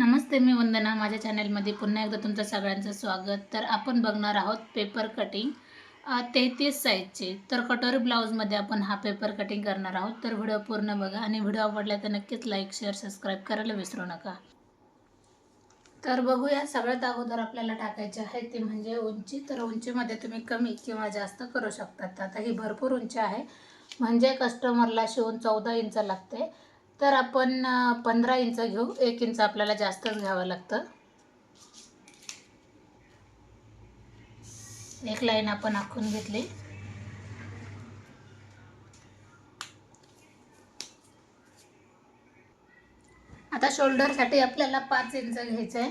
नमस्ते मी वंदना. माझ्या चॅनलमध्ये पुन्हा एकदा तुमचं सगळ्यांचं स्वागत. तर आपण बघणार आहोत पेपर कटिंग तेहतीस साईजचे. तर कटोरी ब्लाऊजमध्ये आपण हा पेपर कटिंग करणार आहोत. तर व्हिडिओ पूर्ण बघा आणि व्हिडिओ आवडला तर नक्कीच लाईक शेअर सबस्क्राईब करायला विसरू नका. तर बघूया सगळ्यात अगोदर आपल्याला टाकायचे आहे ते म्हणजे उंची. तर उंचीमध्ये तुम्ही कमी किंवा जास्त करू शकतात आता ही भरपूर उंची आहे. म्हणजे कस्टमरला शिवून चौदा इंच लागते. तर आपण पंधरा इंच घेऊ. एक इंच आपल्याला जास्तच घ्यावं लागतं. एक लाईन आपण आखून घेतली. आता शोल्डरसाठी आपल्याला पाच इंच घ्यायचं आहे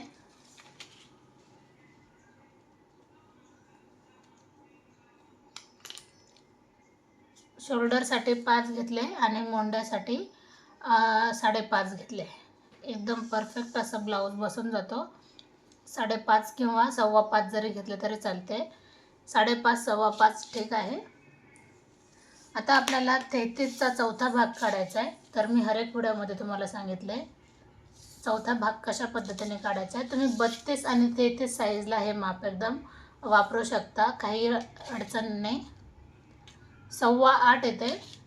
शोल्डरसाठी पाच घेतले आणि मोंड्यासाठी साडेपाच घेतले. एकदम परफेक्ट असं ब्लाऊज बसून जातो. साडेपाच किंवा सव्वा पाच जरी घेतले तरी चालते. साडेपाच सव्वा पाच ठीक आहे. आता आपल्याला तेहतीसचा चौथा भाग काढायचा आहे. तर मी हरेक व्हिडिओमध्ये तुम्हाला सांगितलं. आहे चौथा भाग कशा पद्धतीने काढायचा आहे? तुम्ही बत्तीस आणि तेहतीस साईजला हे माप एकदम वापरू शकता. काही अडचण नाही. सव्वा आठ येते.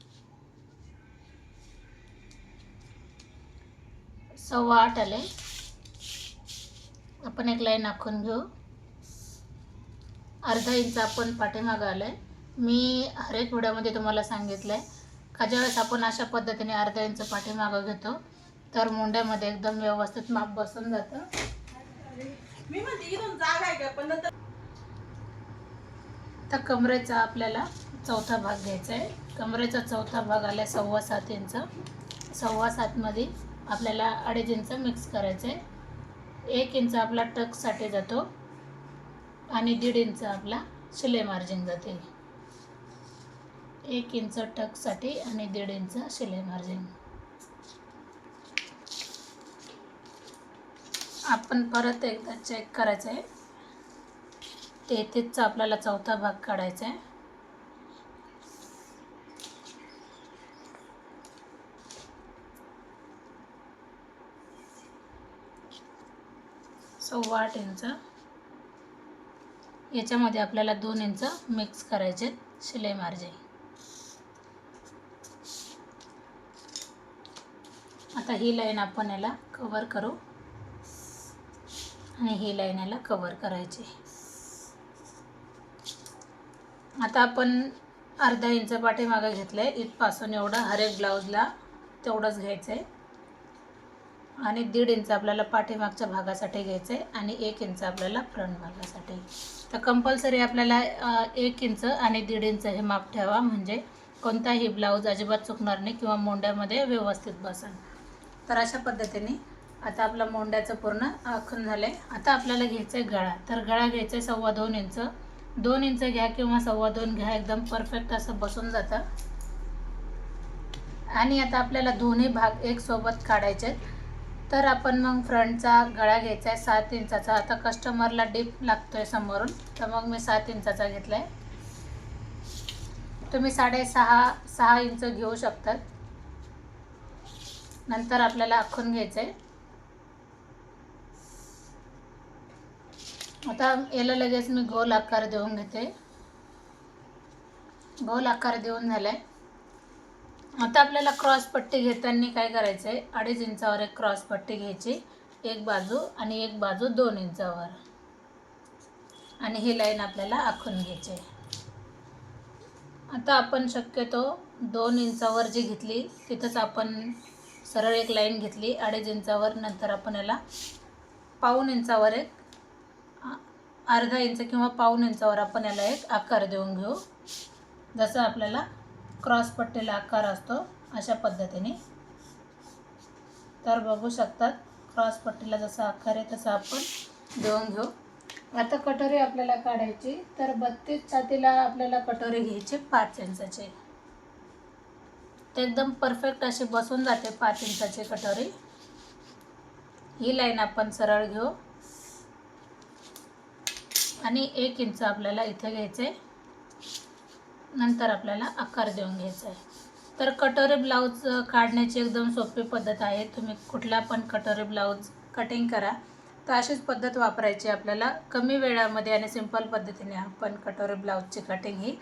सव्वा आठ आले आपण एक लाईन आखून घेऊ. अर्धा इंच आपण पाठीमागं आलं आहे मी हर एक व्हिडिओमध्ये तुम्हाला सांगितलं आहे का ज्यावेळेस आपण अशा पद्धतीने अर्धा इंच पाठीमागं घेतो तर मुंड्यामध्ये एकदम व्यवस्थित माप बसून जातं. मी म्हणते इथून जागा आहे का? पण नंतर तर कमरेचा आपल्याला चौथा भाग घ्यायचा आहे. कमरेचा चौथा भाग आला सव्वा सात इंच. सव्वा सातमध्ये आपल्याला अडीच इंच मिक्स करायचं आहे एक इंच आपला टकसाठी जातो आणि दीड इंच आपला शिलाई मार्जिन जाते. एक इंच टकसाठी आणि दीड इंच शिलाई मार्जिन आपण परत एकदा चेक करायचं आहे तेहतीसचा आपल्याला चौथा भाग काढायचा आहे सव्वा आठ इंच. याच्यामध्ये आपल्याला दोन इंच मिक्स करायचे आहेत शिलाई मार्जिन. आता ही लाईन आपण याला कवर करू. आणि ही लाईन याला कवर करायची. आता आपण अर्धा इंच पाठीमागं घेतलं आहे इथपासून एवढं हर एक ब्लाऊजला तेवढंच घ्यायचं आहे आणि दीड इंच आपल्याला पाठीमागच्या भागासाठी घ्यायचं आहे आणि एक इंच आपल्याला फ्रंट भागासाठी. तर कंपल्सरी आपल्याला एक इंच आणि दीड इंच हे माप ठेवा म्हणजे कोणताही ब्लाऊज अजिबात चुकणार नाही किंवा मोंड्यामध्ये व्यवस्थित बसेल तर अशा पद्धतीने आता आपलं मोंड्याचं पूर्ण आखून झालं आहे आता आपल्याला घ्यायचं आहे गळा. तर गळा घ्यायचा आहे सव्वा दोन इंच. दोन इंच घ्या किंवा सव्वा दोन घ्या एकदम परफेक्ट असं बसून जातं. आणि आता आपल्याला दोन्ही भाग एक सोबत काढायचे आहेत तर आपण मग फ्रंटचा गळा घ्यायचा आहे सात इंचाचा. आता कस्टमरला डीप लागतो आहे समोरून. तर मग मी सात इंचाचा घेतला आहे तुम्ही साडेसहा सहा इंच घेऊ शकतात. नंतर आपल्याला आखून घ्यायचं आहे आता याला लगेच मी गोल आकार देऊन घेते. गोल आकार देऊन झाला आहे आता आपल्याला क्रॉस पट्टी घेताना काय करायचं आहे अडीच इंचावर एक क्रॉस पट्टी घ्यायची. एक बाजू आणि एक बाजू दोन इंचावर. आणि ही लाईन आपल्याला आखून घ्यायची. आहे आता आपण शक्यतो दोन इंचावर जी घेतली तिथंच आपण सरळ एक लाईन घेतली. अडीच इंचावर नंतर आपण याला पाऊण इंचावर एक अर्धा इंच किंवा पाऊण इंचावर आपण याला एक आकार देऊन घेऊ. जसं आपल्याला क्रॉस पट्टीला आकार असतो अशा पद्धतीने. तर बघू शकतात क्रॉस पट्टीला जसा आकार आहे तसा आपण देऊन घेऊ. आता कटोरी आपल्याला काढायची तर बत्तीस छातीला आपल्याला कटोरी घ्यायची पाच इंचाची. ते एकदम परफेक्ट अशी बसून जाते पाच इंचाची कटोरी. ही लाईन आपण सरळ घेऊ. आणि एक इंच आपल्याला इथे घ्यायचं. आहे नंतर आपल्याला आकार देऊन घ्यायचा आहे. तर कटोरी ब्लाऊज काढण्याची एकदम सोपी पद्धत आहे. तुम्ही कुठला पण कटोरी ब्लाऊज कटिंग करा. तर अशीच पद्धत वापरायची आपल्याला. कमी वेळामध्ये आणि सिंपल पद्धतीने आपण कटोरी ब्लाऊजची कटिंग ही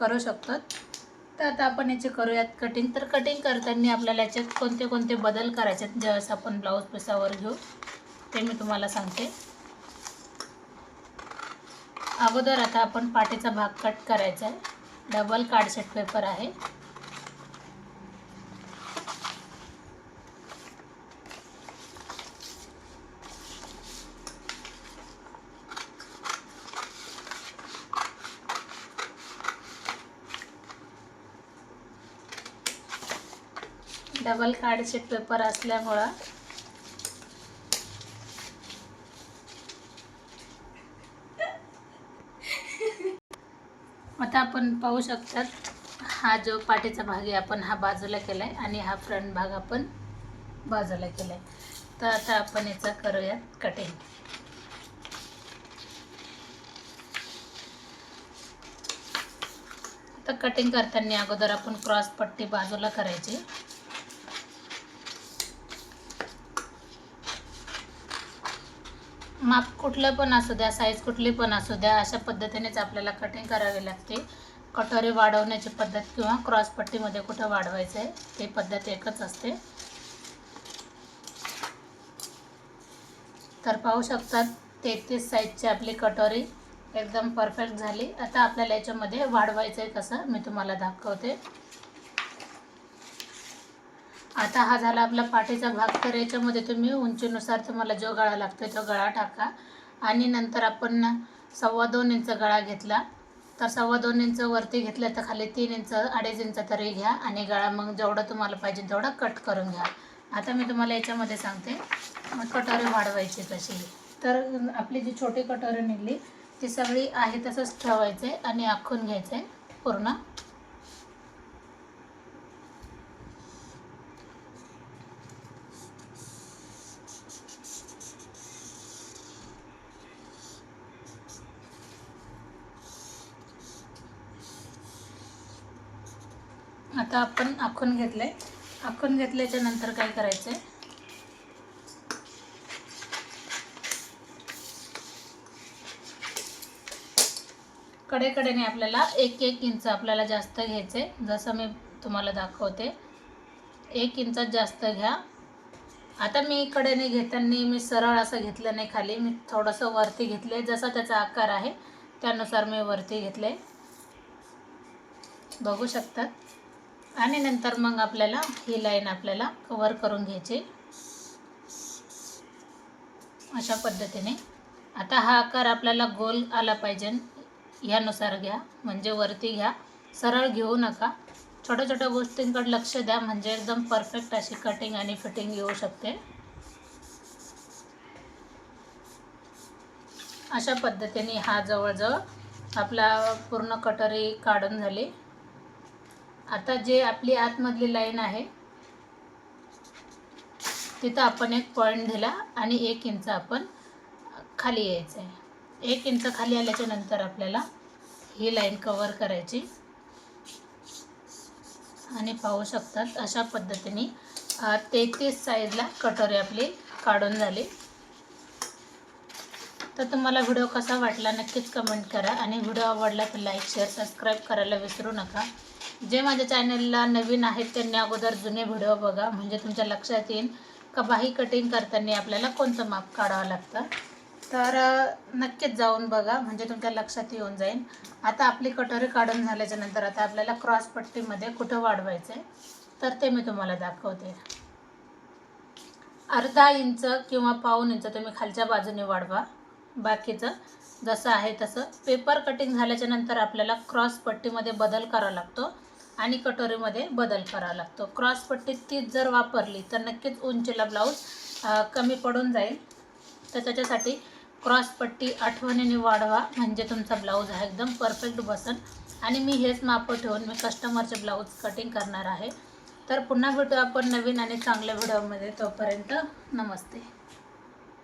करू शकतो. तर आता आपण याची करूयात कटिंग. तर कटिंग करताना आपल्याला याच्यात कोणते कोणते बदल करायचे आहेत? ज्यावेळेस आपण ब्लाऊज पिसावर घेऊ ते मी तुम्हाला सांगते. अगोदर आता आपण पाठीचा भाग कट करायचा आहे. डबल कार्डसेट पेपर आहे. डबल कार्डसेट पेपर असल्यामुळं आता आपण पाहू शकतात हा जो पाठीचा भाग आहे आपण हा बाजूला केला आहे आणि हा फ्रंट भाग आपण बाजूला केला आहे तर आता आपण याचा करूयात कटिंग आता कटिंग करताना अगोदर आपण क्रॉस पट्टी बाजूला करायची. माप कुठलं पण असू द्या साईज कुठली पण असू द्या अशा पद्धतीनेच आपल्याला कटिंग करावी लागते. कटोरी वाढवण्याची पद्धत किंवा क्रॉस पट्टीमध्ये कुठं वाढवायचं आहे ती पद्धत एकच असते. तर पाहू शकतात तेहतीस साईजची आपली कटोरी एकदम परफेक्ट झाली. आता आपल्याला याच्यामध्ये वाढवायचं आहे कसं मी तुम्हाला दाखवते. आता हा झाला आपला पाठीचा भाग. तर याच्यामध्ये तुम्ही उंचीनुसार तुम्हाला जो गळा लागतो तो गळा टाका. आणि नंतर आपण सव्वा दोन इंच गळा घेतला. तर सव्वा दोन इंच वरती घेतलं तर खाली तीन इंच अडीच इंच तरी घ्या. आणि गळा मग जेवढं तुम्हाला पाहिजे तेवढा कट करून घ्या. आता मी तुम्हाला याच्यामध्ये सांगते. मग कटोरी वाढवायची कशी तर आपली जी छोटी कटोरी निघली ती सगळी आहे तसंच ठेवायचं आहे आणि आखून घ्यायचं आहे पूर्ण. आता आपण आखून घेतलंय. आखून घेतल्याच्या नंतर काय करायचं आहे कडेकडेने आपल्याला एक एक इंच आपल्याला जास्त घ्यायचं आहे जसं मी तुम्हाला दाखवते. एक इंचात जास्त घ्या. आता मी कडेने घेताना मी सरळ असं घेतलं नाही खाली. मी थोडंसं वरती घेतले जसा त्याचा आकार आहे त्यानुसार मी वरती घेतले बघू शकतात? आणि नंतर मग आपल्याला ही लाईन आपल्याला कवर करून घ्यायची. अशा पद्धतीने. आता हा आकार आपल्याला गोल आला पाहिजे. ह्यानुसार घ्या. म्हणजे वरती घ्या. सरळ घेऊ नका. छोट्या छोट्या गोष्टींकडे लक्ष द्या. म्हणजे एकदम परफेक्ट अशी कटिंग आणि फिटिंग येऊ शकते. अशा पद्धतीने हा जवळजवळ आपला पूर्ण कटोरी काढून झाली. आता जे आपली आतमधली लाईन आहे तिथं आपण एक पॉईंट दिला आणि एक इंच आपण खाली यायचं आहे. एक इंच खाली आल्याच्यानंतर आपल्याला ही लाईन कवर करायची. आणि पाहू शकतात अशा पद्धतीने तेहतीस साईजला कटोरी आपली काढून झाली. तर तुम्हाला व्हिडिओ कसा वाटला नक्कीच कमेंट करा आणि व्हिडिओ आवडला तर लाईक शेअर सबस्क्राईब करायला विसरू नका. जे माझ्या चॅनलला नवीन आहेत त्यांनी अगोदर जुने व्हिडिओ बघा. म्हणजे तुमच्या लक्षात येईल का बाही कटिंग करताना आपल्याला कोणतं माप काढावं लागतं. तर नक्कीच जाऊन बघा. म्हणजे तुमच्या लक्षात येऊन जाईल. आता आपली कटोरी काढून झाल्याच्यानंतर आता आपल्याला क्रॉस पट्टीमध्ये कुठं वाढवायचं आहे तर ते मी तुम्हाला दाखवते. अर्धा इंच किंवा पाऊन इंच तुम्ही खालच्या बाजूने वाढवा. बाकीचं जसं आहे तसं. पेपर कटिंग झाल्याच्यानंतर आपल्याला क्रॉस पट्टीमध्ये बदल करावा लागतो. आणि कटोरीमध्ये बदल करावा लागतो. क्रॉसपट्टी तीच जर वापरली तर नक्कीच उंचीला ब्लाऊज कमी पडून जाईल. तर त्याच्यासाठी क्रॉस पट्टी आठवणीने वाढवा म्हणजे तुमचा ब्लाऊज हा एकदम परफेक्ट बसन आणि मी हेच मापं ठेवून मी कस्टमरचे ब्लाऊज कटिंग करणार आहे. तर पुन्हा भेटू आपण नवीन आणि चांगल्या व्हिडिओमध्ये तोपर्यंत नमस्ते.